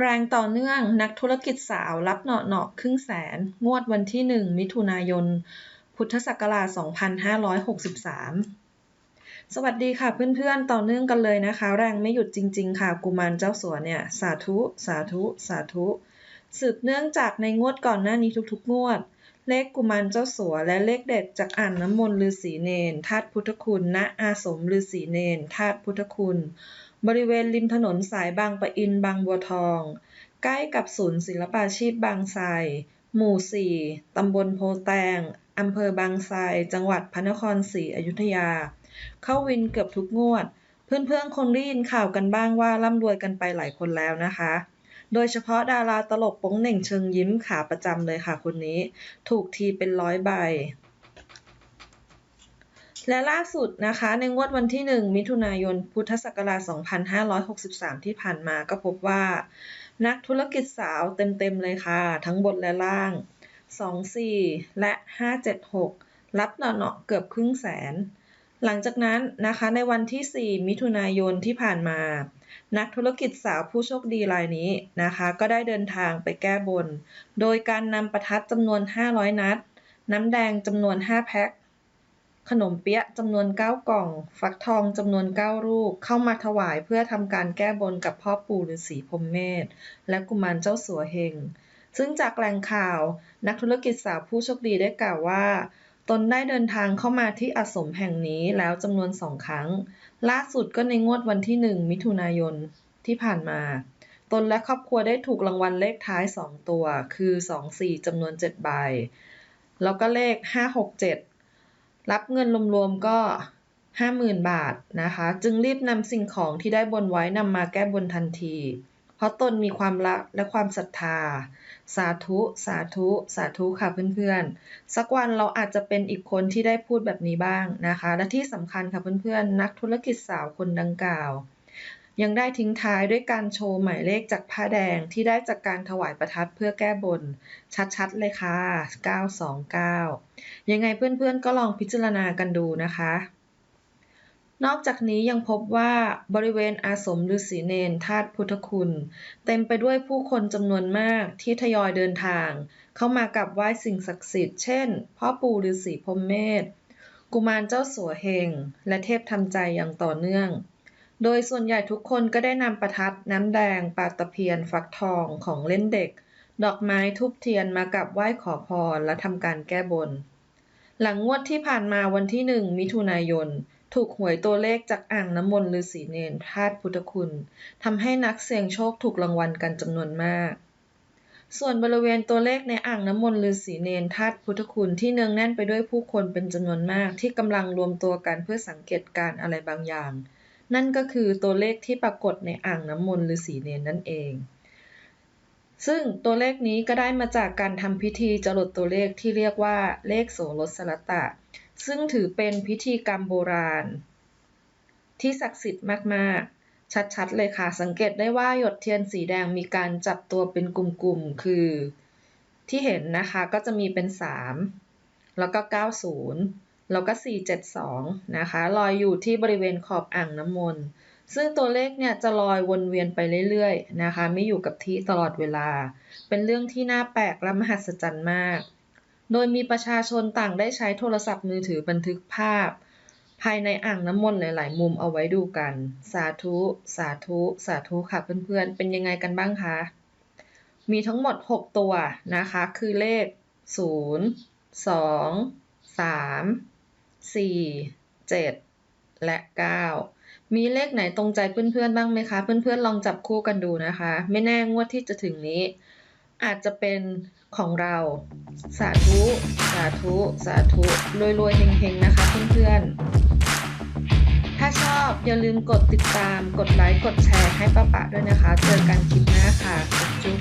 แรงต่อเนื่อง นักธุรกิจสาวรับเหนาะเนาะครึ่งแสน งวดวันที่ 1 มิถุนายน พุทธศักราช 2563 สวัสดีค่ะเพื่อนๆ ต่อเนื่องกันเลยนะคะ แรงไม่หยุดจริง ๆ ค่ะ กุมารเจ้าสัวเนี่ย สาธุ สาธุ สาธุ สืบเนื่องจากในงวดก่อนหน้านี้ทุกๆ งวด เลขกุมารเจ้าสัวและเลขเด็ดจากอ่างน้ำมนต์ฤาษีเนนธาตุพุทธคุณณอาสมฤาษีเนนธาตุพุทธคุณ บริเวณริมถนนสายบางปะอินบางบัวทอง ใกล้กับศูนย์ศิลปาชีพบางไทรหมู่ 4 ตำบลโพแตง อำเภอบางไทรจังหวัดพระนครศรีอยุธยา เข้าวินเกือบทุกงวด เพื่อนๆคงได้ยินข่าวกันบ้างว่าร่ำรวยกันไปหลายคนแล้วนะคะ โดยเฉพาะดาราตลกโป้งเหน่งเชิงยิ้มขาประจำเลยค่ะคนนี้ ถูกทีเป็นร้อยใบ และล่าสุดนะคะในงวดวันที่ 1 มิถุนายน พุทธศักราช 2563 ที่ผ่านมาก็พบว่า นักธุรกิจสาวเต็มๆเลยค่ะ ทั้งบนและล่าง 24 และ 576 รับเนาะเกือบครึ่งแสน หลังจากนั้นนะคะในวันที่ 4 มิถุนายนที่ผ่านมา นักธุรกิจสาวผู้โชคดีรายนี้นะคะ ก็ได้เดินทางไปแก้บน โดยการนำประทัดจำนวน 500 นัด น้ำแดงจำนวน 5 แพ็ค ขนมเปี๊ยะจำนวน 9 กล่อง ฟักทองจำนวน 9 ลูก เข้ามาถวายเพื่อทำการแก้บนกับพ่อปู่ฤาษีพรหมเมธและกุมารเจ้าสัวเฮง ซึ่งจากแหล่งข่าวนักธุรกิจสาวผู้โชคดีได้กล่าวว่า ตนได้เดินทางเข้ามาที่อาสมแห่งนี้แล้วจำนวนสองครั้ง ล่าสุดก็ในงวดวันที่ 1 มิถุนายนที่ผ่านมา ตนและครอบครัวได้ถูกรางวัลเลขท้าย 2 ตัว คือ 24จำนวน7ใบ แล้วก็เลข 567 รับเงินรวมๆก็ 50,000 บาทนะคะ จึงรีบนำสิ่งของที่ได้บนไว้นำมาแก้บนทันที เพราะตนมีความรักและความศรัทธา สาธุ สาธุ สาธุค่ะเพื่อนๆ สักวันเราอาจจะเป็นอีกคนที่ได้พูดแบบนี้บ้างนะคะ และที่สำคัญค่ะเพื่อนๆ นักธุรกิจสาวคนดังกล่าว ยังได้ทิ้งท้ายด้วยการโชว์หมายเลขจากผ้าแดงที่ได้จากการถวายประทัดเพื่อแก้บน ชัดๆ เลยค่ะ 929 ยังไงเพื่อนๆก็ลองพิจารณากันดูนะคะ นอกจากนี้ยังพบว่าบริเวณอาสมฤาษีเนนธาตุพุทธคุณ เต็มไปด้วยผู้คนจำนวนมากที่ทยอยเดินทาง เข้ามากับไหว้สิ่งศักดิ์สิทธิ์เช่น พ่อปู่ฤาษีพรมเมธกุมารเจ้าสัวเฮง และเทพทำใจอย่างต่อเนื่อง โดยส่วนใหญ่ทุกคนก็ได้นำประทัด น้ำแดง ปลาตะเพียน ฟักทอง ของเล่นเด็ก ดอกไม้ทูบเทียนมากับไหว้ขอพร และทำการแก้บน หลังงวดที่ผ่านมาวันที่1มิถุนายน ถูกหวยตัวเลขจากอ่างน้ำมนต์ฤาษีเนนธาตุพุทธคุณทำให้นักเสี่ยงโชคถูกรางวัลกันจำนวนมาก ส่วนบริเวณตัวเลขในอ่างน้ำมนต์ฤาษีเนนธาตุพุทธคุณที่เนืองแน่นไปด้วยผู้คนเป็นจำนวนมากที่กำลังรวมตัวกันเพื่อสังเกตการณ์อะไรบางอย่าง นั่นก็คือตัวเลขที่ปรากฏในอ่างน้ำมนต์ฤาษีเนนนั่นเอง ซึ่งตัวเลขนี้ก็ได้มาจากการทำพิธีจรดตัวเลขที่เรียกว่าเลขโสรสรตะ ซึ่งถือเป็นพิธีกรรมโบราณ ที่ศักดิ์สิทธิ์มาก ๆชัดๆ เลยค่ะ สังเกตได้ว่าหยดเทียนสีแดงมีการจับตัวเป็นกลุ่มๆ คือ ที่เห็นนะคะก็จะมีเป็น 3 แล้วก็ 90 แล้วก็ 472 นะคะลอยอยู่ที่บริเวณขอบอ่างน้ำมนต์ซึ่งตัวเลขเนี่ยจะลอยวนเวียนไปเรื่อยๆนะคะ ไม่อยู่กับที่ตลอดเวลา เป็นเรื่องที่น่าแปลกและมหัศจรรย์มาก โดยมีประชาชนต่างได้ใช้โทรศัพท์มือถือบันทึกภาพ ภายในอ่างน้ำมนต์หลาย ๆ มุมเอาไว้ดูกัน สาธุ สาธุ สาธุค่ะเพื่อนๆ เป็นยังไงกันบ้างคะ มีทั้งหมด 6 ตัวนะคะ คือเลข 0 2 3 4 7และ9มีเลขไหนตรงใจเพื่อนๆบ้างไหมคะ เพื่อนๆลองจับคู่กันดูนะคะ ไม่แน่งวดที่จะถึงนี้ อาจจะเป็นของเราสาธุ สาธุ สาธุรวยๆเฮงๆนะคะเพื่อนๆ ถ้าชอบอย่าลืมกดติดตาม กดไลค์ กดแชร์ให้ป้าปะด้วยนะคะ เจอกันคลิปหน้าค่ะ จุ๊บ